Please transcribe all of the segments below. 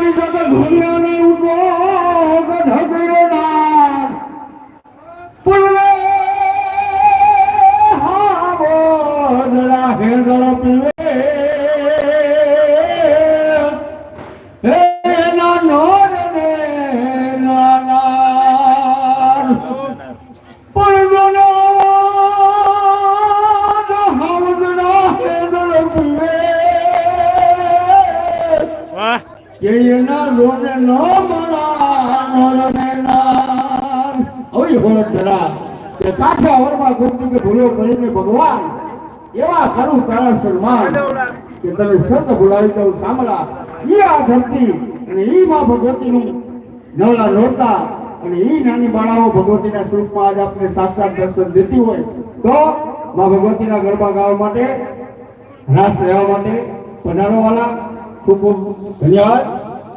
পানি যাতে ধরে আনা উঠো એના લોને ન મળા નરને નાર હવે હોળ ધરા કે પાછા વરમાં ગુપ્તી કે ભૂલો કરીને ભગવાન, એવા કરું તારા સન્માન કે તને સત ભૂલાવી દઉં ઈ આ ધરતી અને એ માં ભગવતીનું નવલા નોરતા અને એ નાની બાળાઓ ભગવતીના સ્વરૂપમાં આજ આપને સાક્ષાત દર્શન દેતી હોય તો માં ભગવતીના ગરબા ગાવા માટે, રાસ લેવા માટે પધારો વાલા ખૂબ ખૂબ ધન્યવાદ.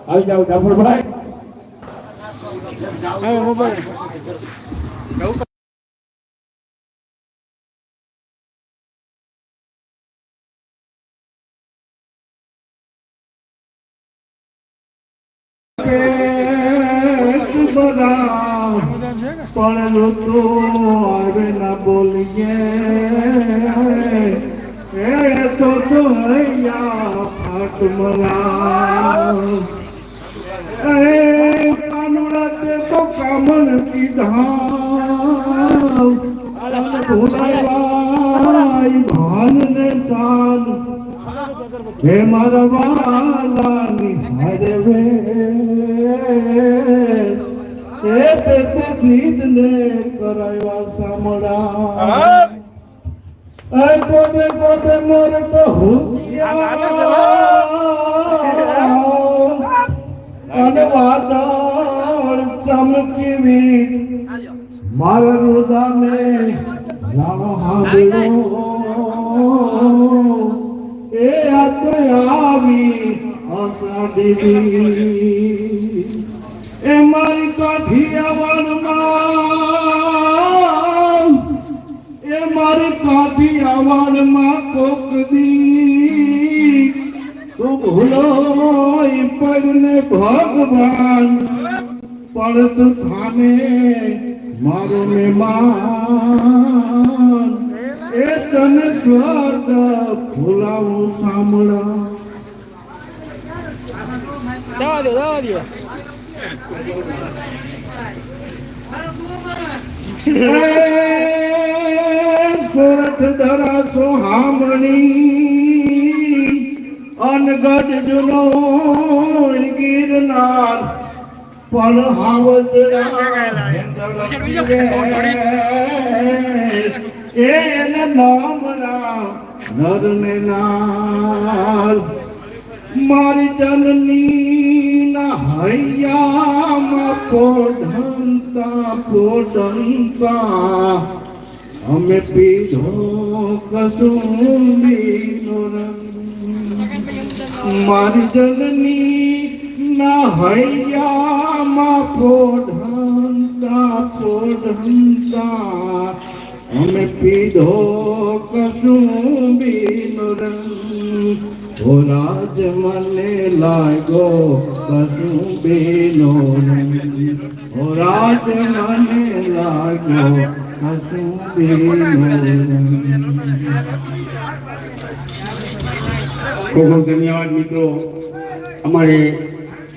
આવી જાઓ જાફરભાઈ. પણ ઋતુ આવે ના બોલીએ. એ તો તો એ કાનુડા તે કામણ કીધા અને ભૂલાઈ ભાન ને સાન હે મારા વાલાની હરવે એ તે તે સીધને કરાવ્યા સામડા એ કોટે કોટે મોર હુકિયા ચમકીવી મારા રુદાને હાંભળો એ આવી અસાડી એ મારી કાઠિયાવાડમાં એ મારી કાઠિયાવાડમાં કોક દી તું ભૂલો પરને ભગવાન. પણ તું થાને મારો મહેમાન. એ તને સ્વર્ગ ભૂલાવું સાંભળા. જવા દો જવા દો. સુરત ધરા સોહામણી અનગઢ જુનો ગિરનાર પણ હાવત એને નામના નરને નાર મારી જનની ના હૈયામાં પોઢંતા પોઢંતા. અમે પીધો કસુંબીનો રંગ. મારી જનની ના હૈયામાં પોઢંતા પોઢંતા અમે પીધો કસુંબીનો રંગ. ઓ રાજ, મને લાગો કસુંબીનો રંગ. ઓ રાજ, મને લાગો કસુંબીનો રંગ. ખૂબ ખૂબ ધન્યવાદ મિત્રો. અમારે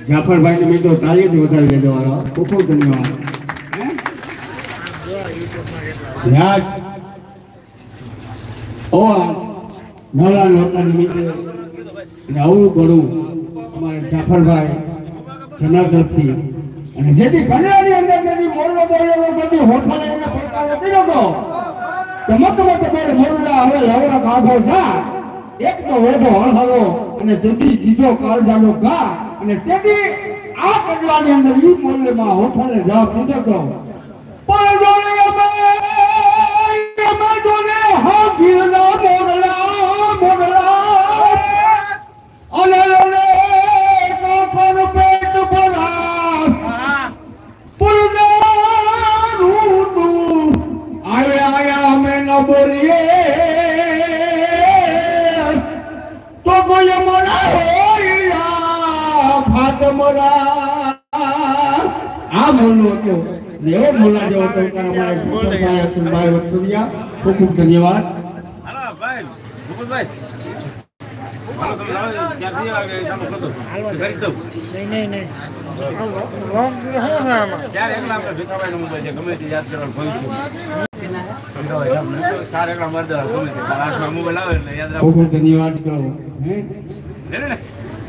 જાફરભાઈને મિત્રો તાલીમ વધારી દેજો વાળો. ખૂબ ખૂબ ધન્યવાદ? રાજ. ઓ નવલા નોરતા નિમિત્તે અને અવળું જાફરભાઈ જના તરફથી. અને જેથી કન્યાની અંદર જેથી મોરલો બોલેલો જેથી હોઠા તો હવે લવરા કાઢો જા. એક તો ઓઢો હળહળો અને તેથી બીજો કાળજાનો ગા અને તેથી આ કડલાની અંદર ઈ મોરલેમાં હોઠાને જવાબ દીધો તો પણ જોને અમે અમે જોને હા ગીરના મોરલા મોરલા. તમારા આ મોલનો હતો. ને એવો મોલા જેવો ટંકાર અમારા છોકરભાઈ હસનભાઈ વત્સલિયા ખૂબ ખૂબ ધન્યવાદ. કરી મારી ખૂબ ખૂબ ધન્યવાદ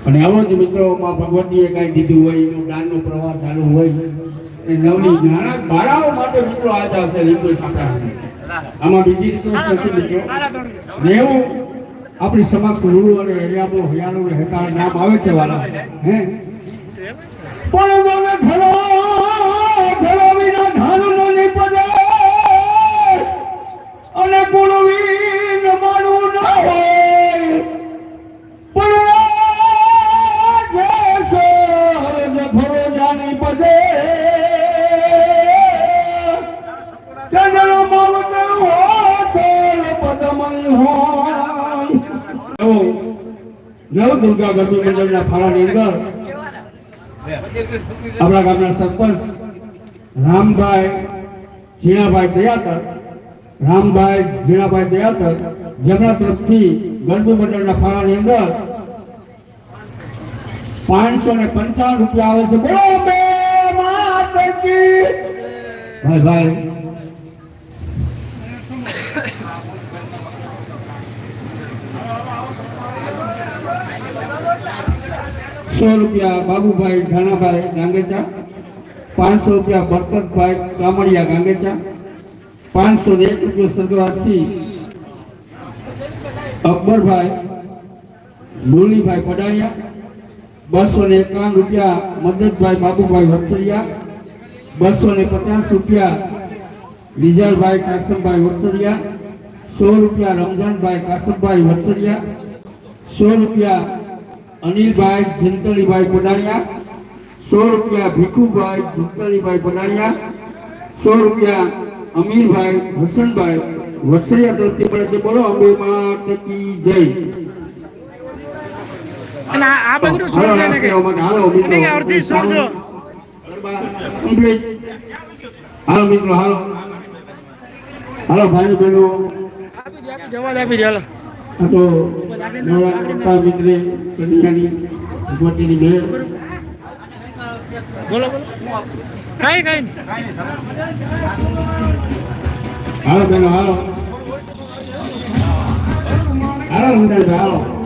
અને આવો જ મિત્રો માં ભગવતીએ કાંઈ દીધું હોય એનો જ્ઞાનનો પ્રવાહ ચાલુ હોય એ નવની નાના બાળાઓ માટે મિત્રો આજ આવશે રિક્વેસ્ટ આપણા આમાં બીજી રિક્વેસ્ટ નથી મિત્રો? ને આપણી સમક્ષ રૂડુ અને હરિયાબો હરિયાળો ને હેતાળ નામ આવે છે વાળા હે? પણ મને ઘરો નવ દુર્ગા ગરબી મંડળના ફાળાની અંદર. આપણા ગામના સરપંચ રામભાઈ જીણાભાઈ દયાતર રામભાઈ જીણાભાઈ દયાતર જેમના તરફથી ગરબી મંડળના ફાળાની અંદર પાંચસો ને પંચાવન રૂપિયા આવે છે. બોલો ભાઈ ભાઈ સો રૂપિયા બાબુભાઈ ધાણાભાઈ ગાંગેચા, પાંચસો રૂપિયા બરકતભાઈ કામડિયા ગાંગેચા, પાંચસો એક રૂપિયા સ્વર્ગવાસી અકબરભાઈ, મુરલીભાઈ પડાણિયા બસો ને એકાવન રૂપિયા મદદભાઈ બાબુભાઈ વત્સરિયા, બસો ને પચાસ રૂપિયા વિજયભાઈ કાસમભાઈ વત્સરિયા, સો રૂપિયા રમજાનભાઈ કાસમભાઈ વત્સરિયા, સો રૂપિયા અનિલભાઈ જંતલીભાઈ પડાણિયા સો રૂપિયા ભીખુભાઈ જંતલીભાઈ પડાણિયા સો રૂપિયા અમીરભાઈ હસનભાઈ વત્સરિયા તરફથી મળે છે. બોલો અંબે માત કી જય. અને આ બધું હાલો છોડજો ને કે? હાલો મિત્રો અડધી છોડજો. હાલો મિત્રો હાલો. હાલો ભાઈ બહેનો આપી દે આપી દે આપી દે હાલો. તો નવરા મોટા મિત્રે કન્યાની ભગવતીની મેળ બોલો બોલો. કાંઈ કાંઈ. હાલો હાલો. હાલો હાલો.